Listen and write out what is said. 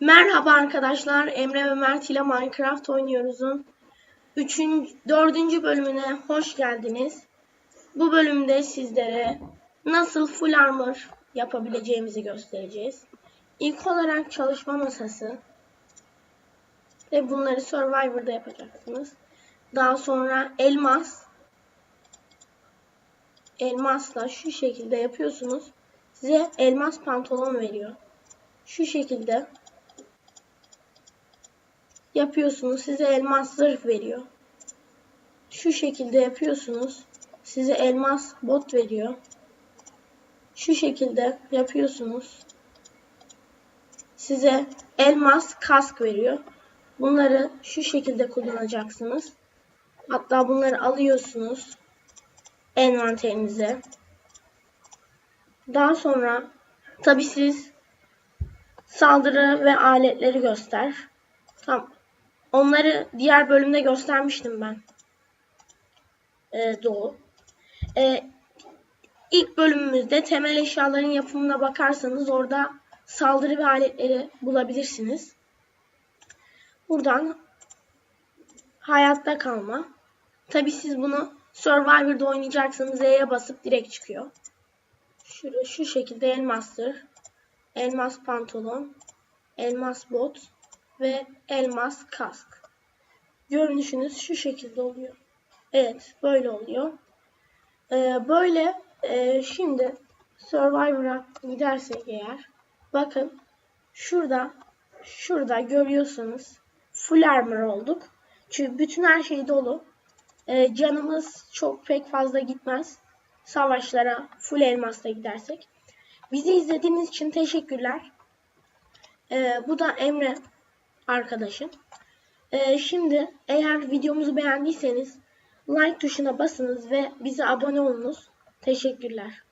Merhaba arkadaşlar, Emre ve Mert ile Minecraft oynuyoruz'un 3. 4. bölümüne hoş geldiniz. Bu bölümde sizlere nasıl full armor yapabileceğimizi göstereceğiz. İlk olarak çalışma masası ve bunları Survivor'da yapacaksınız. Daha sonra elmas elmasla şu şekilde yapıyorsunuz. Size elmas pantolon veriyor. Şu şekilde yapıyorsunuz. Size elmas zırh veriyor. Şu şekilde yapıyorsunuz. Size elmas bot veriyor. Şu şekilde yapıyorsunuz. Size elmas kask veriyor. Bunları şu şekilde kullanacaksınız. Hatta bunları alıyorsunuz envanterinize. Daha sonra tabi siz saldırı ve aletleri göster. Tamam. Onları diğer bölümde göstermiştim ben. Ee, Doğu. Ee, ilk bölümümüzde temel eşyaların yapımına bakarsanız orada saldırı ve aletleri bulabilirsiniz. Buradan hayatta kalma. Tabi siz bunu Survivor'da oynayacaksanız E'ye basıp direkt çıkıyor. Şu, şu şekilde elmastır. Elmas pantolon. Elmas bot ve elmas kask. Görünüşünüz şu şekilde oluyor. Evet böyle oluyor. Ee, böyle e, şimdi Survivor'a gidersek eğer bakın şurada şurada görüyorsanız full armor olduk. Çünkü bütün her şey dolu. Ee, canımız çok pek fazla gitmez. Savaşlara full elmasla gidersek. Bizi izlediğiniz için teşekkürler. Ee, bu da Emre arkadaşım. Ee, şimdi eğer videomuzu beğendiyseniz like tuşuna basınız ve bize abone olunuz. Teşekkürler.